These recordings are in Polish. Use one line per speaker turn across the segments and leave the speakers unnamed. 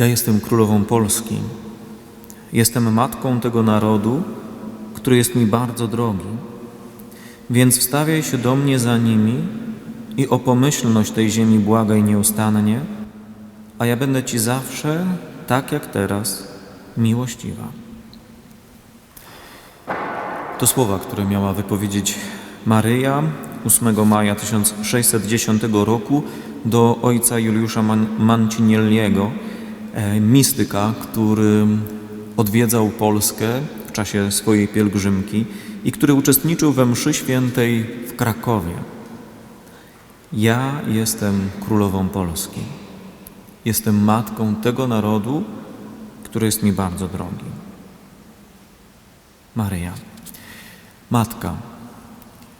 Ja jestem królową Polski. Jestem matką tego narodu, który jest mi bardzo drogi. Więc wstawiaj się do mnie za nimi i o pomyślność tej ziemi błagaj nieustannie, a ja będę Ci zawsze, tak jak teraz, miłościwa. To słowa, które miała wypowiedzieć Maryja 8 maja 1610 roku do ojca Juliusza Man Mancinielliego, mistyka, który odwiedzał Polskę w czasie swojej pielgrzymki i który uczestniczył we mszy świętej w Krakowie. Ja jestem królową Polski. Jestem matką tego narodu, który jest mi bardzo drogi. Maryja. Matka.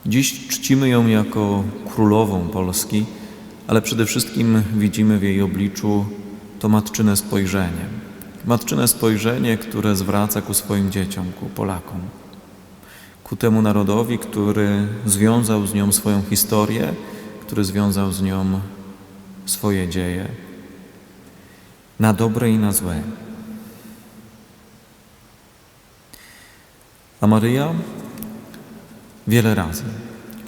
Dziś czcimy ją jako królową Polski, ale przede wszystkim widzimy w jej obliczu to matczyne spojrzenie. Matczyne spojrzenie, które zwraca ku swoim dzieciom, ku Polakom, ku temu narodowi, który związał z nią swoją historię, który związał z nią swoje dzieje, na dobre i na złe. A Maryja wiele razy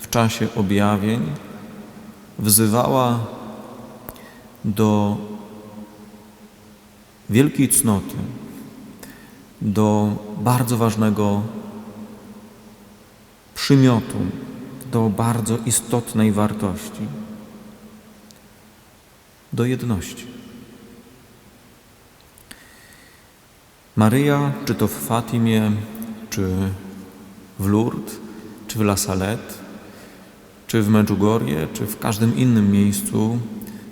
w czasie objawień wzywała do wielkiej cnoty, do bardzo ważnego przymiotu, do bardzo istotnej wartości, do jedności. Maryja, czy to w Fatimie, czy w Lourdes, czy w La Salette, czy w Medjugorje, czy w każdym innym miejscu,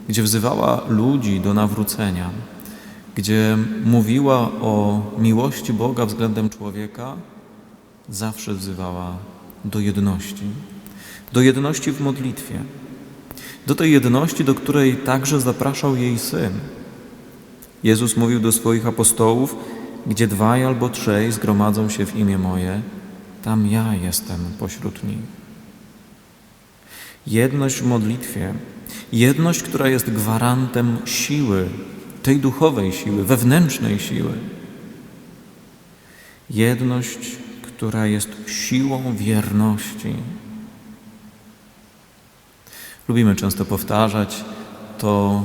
gdzie wzywała ludzi do nawrócenia, gdzie mówiła o miłości Boga względem człowieka, zawsze wzywała do jedności. Do jedności w modlitwie. Do tej jedności, do której także zapraszał jej syn. Jezus mówił do swoich apostołów, gdzie dwaj albo trzej zgromadzą się w imię moje, tam ja jestem pośród nich. Jedność w modlitwie, jedność, która jest gwarantem siły, tej duchowej siły, wewnętrznej siły. Jedność, która jest siłą wierności. Lubimy często powtarzać to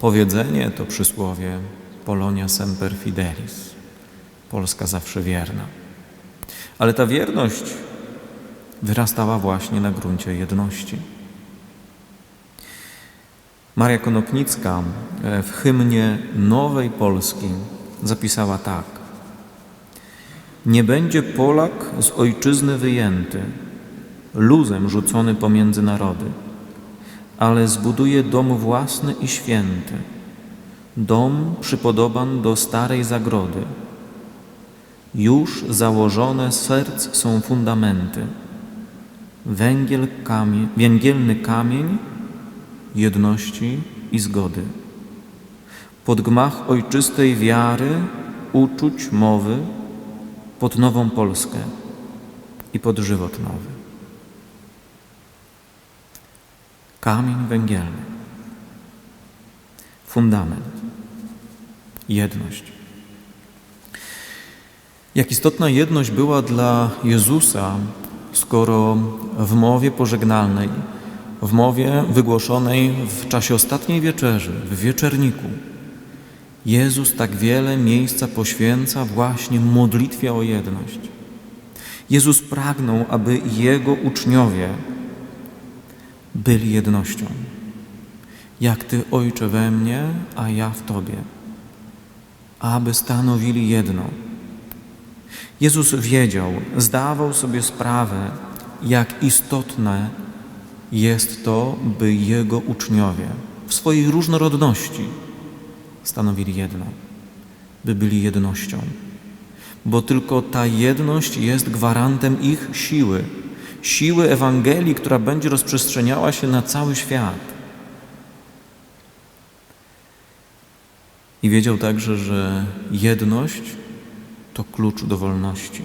powiedzenie, to przysłowie Polonia semper fidelis. Polska zawsze wierna. Ale ta wierność wyrastała właśnie na gruncie jedności. Maria Konopnicka e, w hymnie Nowej Polski zapisała tak. Nie będzie Polak z ojczyzny wyjęty, luzem rzucony pomiędzy narody, ale zbuduje dom własny i święty, dom przypodoban do starej zagrody. Już założone serc są fundamenty, węgiel kamie, węgielny kamień jedności i zgody. Pod gmach ojczystej wiary, uczuć, mowy, pod nową Polskę i pod żywot nowy. Kamień węgielny, fundament, jedność. Jak istotna jedność była dla Jezusa, skoro w mowie pożegnalnej, w mowie wygłoszonej w czasie ostatniej wieczerzy, w wieczerniku, Jezus tak wiele miejsca poświęca właśnie modlitwie o jedność. Jezus pragnął, aby Jego uczniowie byli jednością. Jak Ty, Ojcze, we mnie, a ja w Tobie, aby stanowili jedno. Jezus wiedział, zdawał sobie sprawę, jak istotne jest to, by Jego uczniowie w swojej różnorodności stanowili jedno, by byli jednością, bo tylko ta jedność jest gwarantem ich siły, siły Ewangelii, która będzie rozprzestrzeniała się na cały świat. I wiedział także, że jedność to klucz do wolności.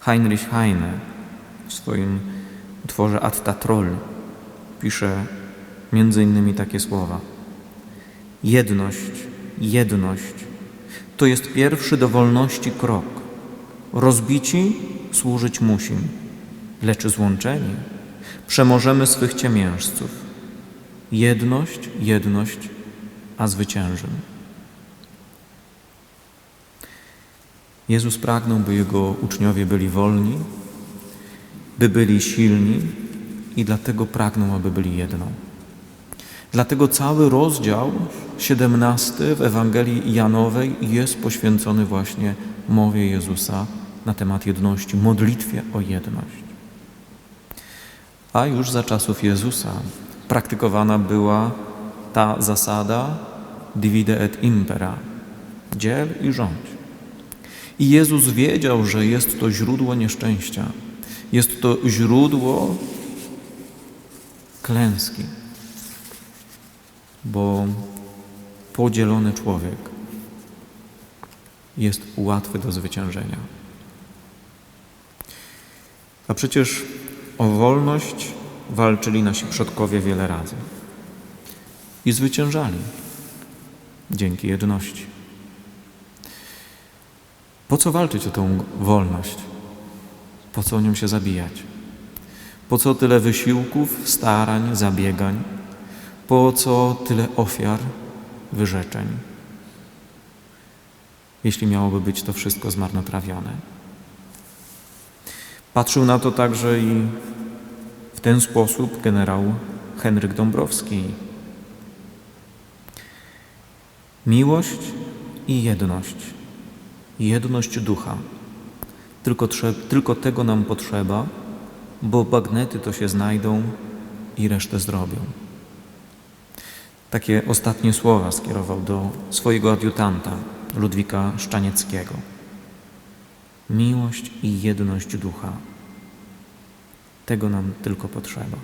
Heinrich Heine w swoim utworze Ad Tatroll pisze między innymi takie słowa. Jedność, jedność to jest pierwszy do wolności krok. Rozbici służyć musim, lecz złączeni przemożemy swych ciemiężców. Jedność, jedność, a zwyciężymy. Jezus pragnął, by Jego uczniowie byli wolni, by byli silni i dlatego pragnął, aby byli jedną. Dlatego cały rozdział 17 w Ewangelii Janowej jest poświęcony właśnie mowie Jezusa na temat jedności, modlitwie o jedność. A już za czasów Jezusa praktykowana była ta zasada divide et impera, dziel i rządź. I Jezus wiedział, że jest to źródło nieszczęścia, jest to źródło klęski, bo podzielony człowiek jest łatwy do zwyciężenia. A przecież o wolność walczyli nasi przodkowie wiele razy i zwyciężali dzięki jedności. Po co walczyć o tą wolność? Po co nią się zabijać? Po co tyle wysiłków, starań, zabiegań? Po co tyle ofiar, wyrzeczeń? Jeśli miałoby być to wszystko zmarnotrawione. Patrzył na to także i w ten sposób generał Henryk Dąbrowski. Miłość i jedność jedność ducha. Tylko, tylko tego nam potrzeba, bo bagnety to się znajdą i resztę zrobią. Takie ostatnie słowa skierował do swojego adiutanta, Ludwika Szczanieckiego. Miłość i jedność ducha. Tego nam tylko potrzeba.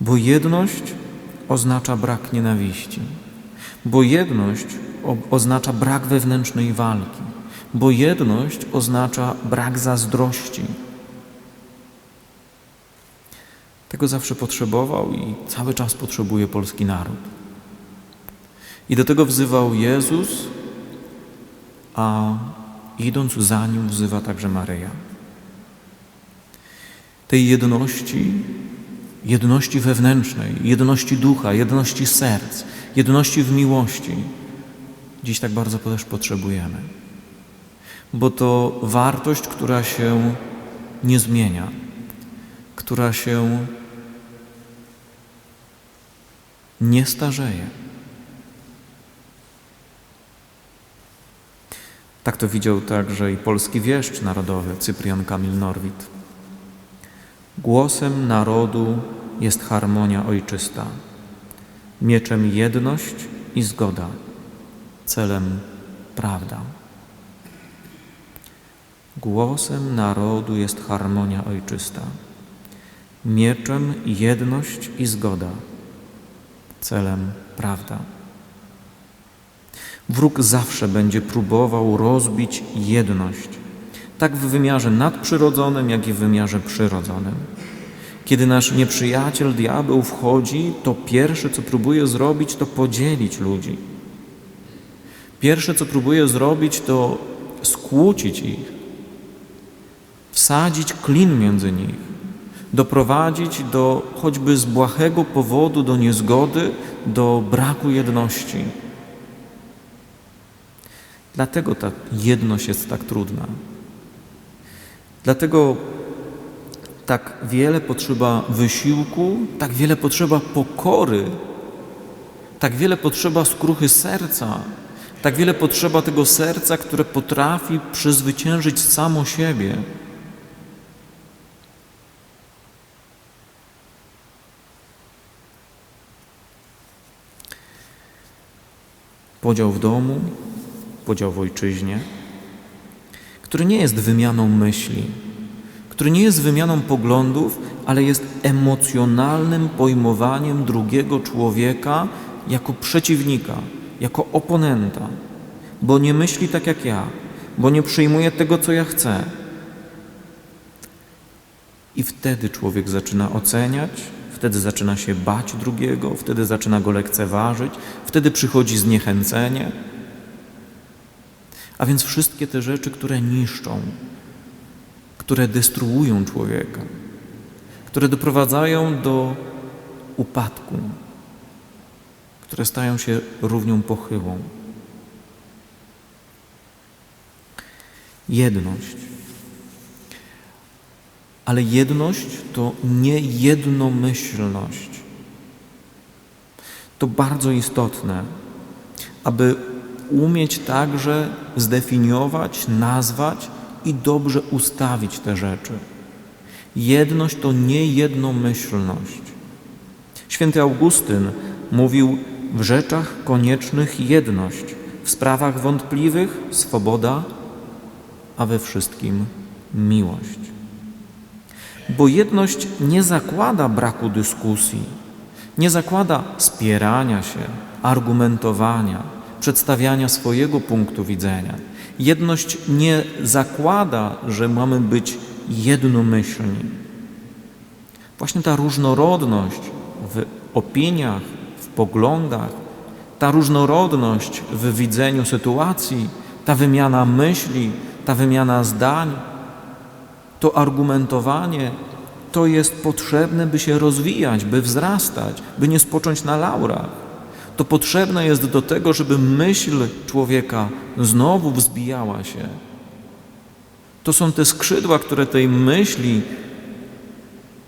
Bo jedność oznacza brak nienawiści, bo jedność oznacza brak wewnętrznej walki, bo jedność oznacza brak zazdrości. Tego zawsze potrzebował i cały czas potrzebuje polski naród. I do tego wzywał Jezus, a idąc za nim wzywa także Maryja. Tej jedności, jedności wewnętrznej, jedności ducha, jedności serc, jedności w miłości dziś tak bardzo też potrzebujemy. Bo to wartość, która się nie zmienia, która się nie starzeje. Tak to widział także i polski wieszcz narodowy Cyprian Kamil Norwid. Głosem narodu jest harmonia ojczysta, mieczem jedność i zgoda celem prawda. Głosem narodu jest harmonia ojczysta, mieczem jedność i zgoda, celem prawda. Wróg zawsze będzie próbował rozbić jedność, tak w wymiarze nadprzyrodzonym, jak i w wymiarze przyrodzonym. Kiedy nasz nieprzyjaciel diabeł wchodzi, to pierwsze, co próbuje zrobić, to podzielić ludzi Pierwsze, co próbuje zrobić, to skłócić ich, wsadzić klin między nich, doprowadzić do choćby z błahego powodu do niezgody, do braku jedności. Dlatego ta jedność jest tak trudna. Dlatego tak wiele potrzeba wysiłku, tak wiele potrzeba pokory, tak wiele potrzeba skruchy serca, tak wiele potrzeba tego serca, które potrafi przezwyciężyć samo siebie. Podział w domu, podział w ojczyźnie, który nie jest wymianą myśli, który nie jest wymianą poglądów, ale jest emocjonalnym pojmowaniem drugiego człowieka jako przeciwnika jako oponenta, bo nie myśli tak jak ja, bo nie przyjmuje tego, co ja chcę. I wtedy człowiek zaczyna oceniać, wtedy zaczyna się bać drugiego, wtedy zaczyna go lekceważyć, wtedy przychodzi zniechęcenie. A więc wszystkie te rzeczy, które niszczą, które destruują człowieka, które doprowadzają do upadku, które stają się równią pochyłą. Jedność. Ale jedność to nie jednomyślność. To bardzo istotne, aby umieć także zdefiniować, nazwać i dobrze ustawić te rzeczy. Jedność to nie jednomyślność. Święty Augustyn mówił w rzeczach koniecznych jedność, w sprawach wątpliwych swoboda, a we wszystkim miłość. Bo jedność nie zakłada braku dyskusji, nie zakłada spierania się, argumentowania, przedstawiania swojego punktu widzenia. Jedność nie zakłada, że mamy być jednomyślni. Właśnie ta różnorodność w opiniach, w poglądach, ta różnorodność w widzeniu sytuacji, ta wymiana myśli, ta wymiana zdań, to argumentowanie, to jest potrzebne, by się rozwijać, by wzrastać, by nie spocząć na laurach. To potrzebne jest do tego, żeby myśl człowieka znowu wzbijała się. To są te skrzydła, które tej myśli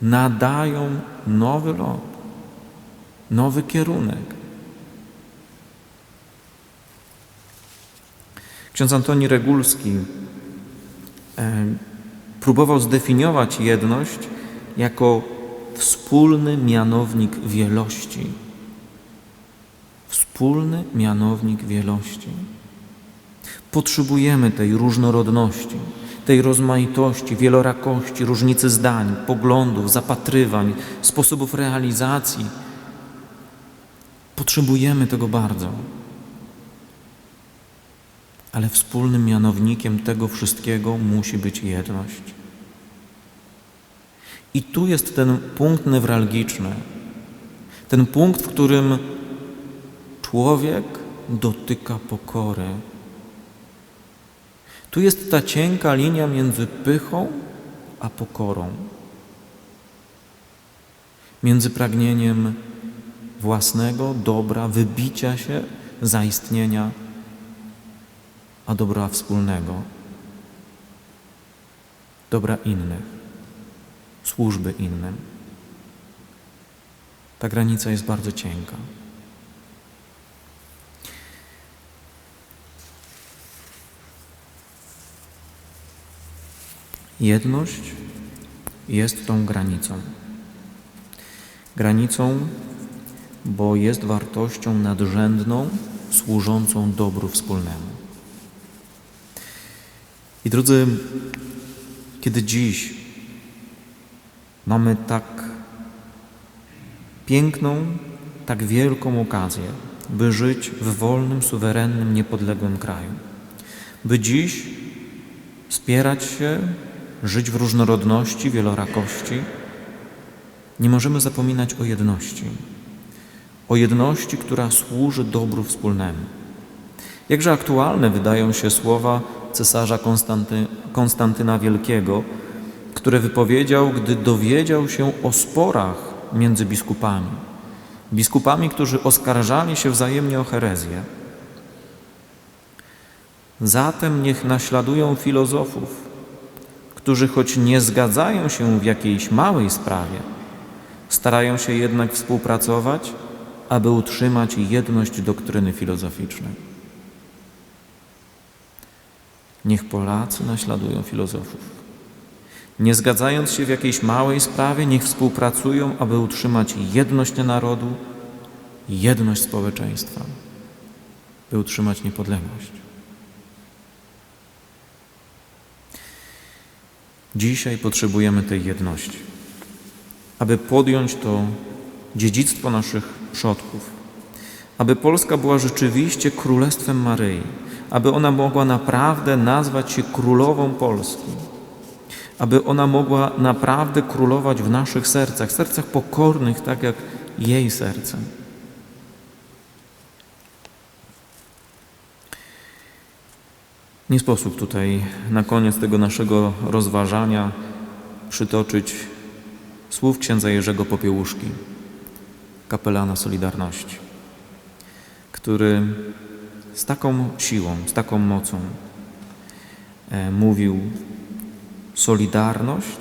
nadają nowy lot, nowy kierunek. Ksiądz Antoni Regulski próbował zdefiniować jedność jako wspólny mianownik wielości. Wspólny mianownik wielości. Potrzebujemy tej różnorodności, tej rozmaitości, wielorakości, różnicy zdań, poglądów, zapatrywań, sposobów realizacji. Potrzebujemy tego bardzo. Ale wspólnym mianownikiem tego wszystkiego musi być jedność. I tu jest ten punkt newralgiczny, ten punkt, w którym człowiek dotyka pokory. Tu jest ta cienka linia między pychą a pokorą, między pragnieniem własnego dobra, wybicia się, zaistnienia, a dobra wspólnego, dobra innych, służby innym. Ta granica jest bardzo cienka. Jedność jest tą granicą. Granicą, bo jest wartością nadrzędną, służącą dobru wspólnemu. I drodzy, kiedy dziś mamy tak piękną, tak wielką okazję, by żyć w wolnym, suwerennym, niepodległym kraju, by dziś spierać się żyć w różnorodności, wielorakości, nie możemy zapominać o jedności. O jedności, która służy dobru wspólnemu. Jakże aktualne wydają się słowa cesarza Konstanty, Konstantyna Wielkiego, które wypowiedział, gdy dowiedział się o sporach między biskupami. Biskupami, którzy oskarżali się wzajemnie o herezję. Zatem niech naśladują filozofów, którzy choć nie zgadzają się w jakiejś małej sprawie, starają się jednak współpracować, aby utrzymać jedność doktryny filozoficznej. Niech Polacy naśladują filozofów. Nie zgadzając się w jakiejś małej sprawie, niech współpracują, aby utrzymać jedność narodu, jedność społeczeństwa, by utrzymać niepodległość. Dzisiaj potrzebujemy tej jedności, aby podjąć to dziedzictwo naszych przodków, aby Polska była rzeczywiście królestwem Maryi, aby ona mogła naprawdę nazwać się królową Polski, aby ona mogła naprawdę królować w naszych sercach, sercach pokornych, tak jak jej serce. Nie sposób tutaj na koniec tego naszego rozważania przytoczyć słów księdza Jerzego Popiełuszki, kapelana Solidarności, który z taką siłą, z taką mocą e, mówił: Solidarność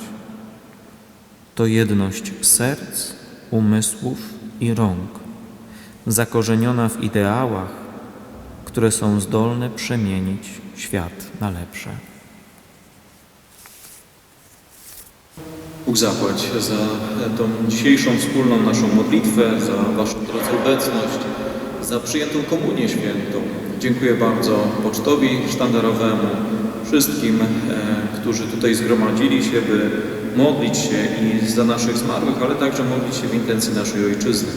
to jedność serc, umysłów i rąk, zakorzeniona w ideałach, które są zdolne przemienić świat na lepsze.
Bóg zapłać za tą dzisiejszą wspólną naszą modlitwę, za Waszą drodzy obecność, za przyjętą komunię świętą. Dziękuję bardzo pocztowi sztandarowemu, wszystkim, e, którzy tutaj zgromadzili się, by modlić się i za naszych zmarłych, ale także modlić się w intencji naszej Ojczyzny.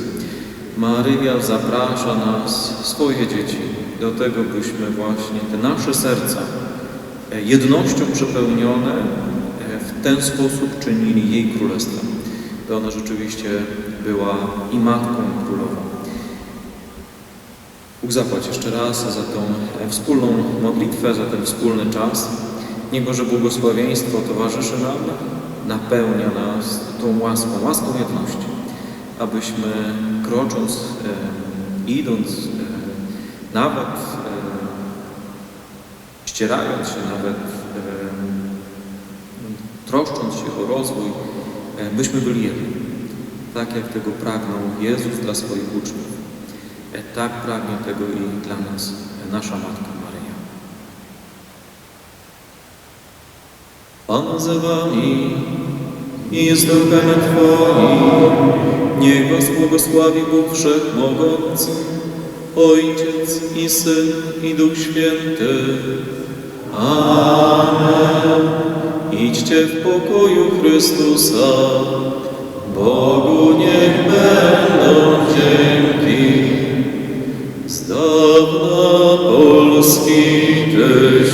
Maryja zaprasza nas, swoje dzieci, do tego, byśmy właśnie te nasze serca e, jednością przepełnione e, w ten sposób czynili jej królestwem. To ona rzeczywiście była i matką królową. Bóg zapłać jeszcze raz za tą e, wspólną modlitwę, za ten wspólny czas. Niech Boże błogosławieństwo towarzyszy nam, napełnia nas tą łaską, łaską jedności, abyśmy krocząc, e, idąc, e, nawet e, ścierając się, nawet e, troszcząc się o rozwój, e, byśmy byli jedni. Tak jak tego pragnął Jezus dla swoich uczniów. E, Tak pragnie tego i dla nas e, nasza Matka Maryja. Pan z wami i jest duchem Twoim. Niech was błogosławi Bóg Wszechmogący, Ojciec i Syn i Duch Święty. Amen. Idźcie w pokoju Chrystusa. Bogu niech będą dzięki. dawna Polski też